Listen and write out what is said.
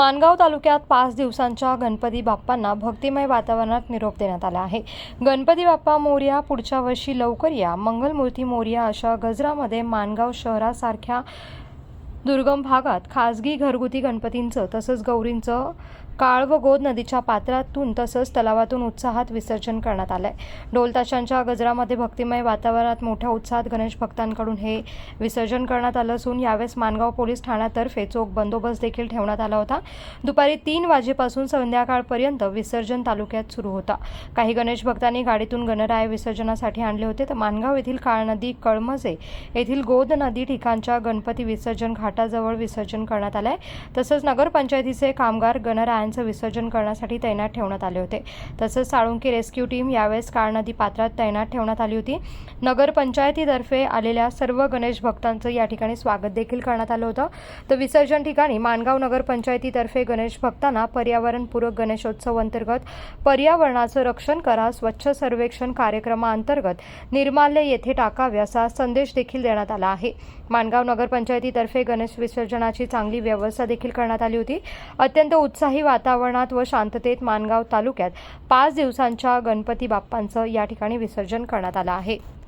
मानगाव तालुक्यात पाच दिवसांच्या गणपती बाप्पांना भक्तिमय वातावरणात निरोप देण्यात आला आहे. गणपती बाप्पा मोर्या पुढच्या वर्षी लवकर या. मंगलमूर्ती मोर्या अशा गजरामध्ये माणगाव शहरासारख्या दुर्गम भागात खाजगी घरगुती गणपतींचं तसंच गौरींचं काळ व गोद नदीच्या पात्रातून तसंच तलावातून उत्साहात विसर्जन करण्यात आलंय. आहे ताशांच्या गजरामध्ये भक्तिमय वातावरणात मोठ्या उत्साहात गणेश भक्तांकडून हे विसर्जन करण्यात आलं असून यावेळेस मानगाव पोलीस ठाण्यातर्फे चोख बंदोबस्त देखील ठेवण्यात आला होता. दुपारी तीन वाजेपासून संध्याकाळपर्यंत विसर्जन तालुक्यात सुरू होता. काही गणेश भक्तांनी गाडीतून गणराय विसर्जनासाठी आणले होते. तर मानगाव येथील काळ नदी कळमजे येथील गोद नदी ठिकाणच्या गणपती विसर्जन घाटाजवळ विसर्जन करण्यात आलंय. तसंच नगरपंचायतीचे कामगार गणरायांचं विसर्जन करण्यासाठी तैनात ठेवण्यात आले होते. तसंच साळुंकी रेस्क्यू टीम यावेळेस काळ नदी पात्रात तैनात ठेवण्यात आली होती. नगरपंचायतीतर्फे आलेल्या सर्व गणेश भक्तांचं या ठिकाणी स्वागत देखील करण्यात आलं होतं. तर विसर्जन ठिकाणी माणगाव नगरपंचायतीतर्फे गणेश भक्तांना पर्यावरणपूरक गणेशोत्सव अंतर्गत पर्यावरणाचं रक्षण करा स्वच्छ सर्वेक्षण कार्यक्रमाअंतर्गत निर्माल्य येथे टाकावे असा संदेश देखील देण्यात आला आहे. माणगाव नगरपंचायतीतर्फे गणेश विसर्जनाची चांगली व्यवस्था देखील करण्यात आली होती. अत्यंत उत्साही वातावरणात व शांततेत माणगाव तालुक्यात पाच दिवसांच्या गणपती बाप्पांचं या ठिकाणी विसर्जन करण्यात आलं आहे.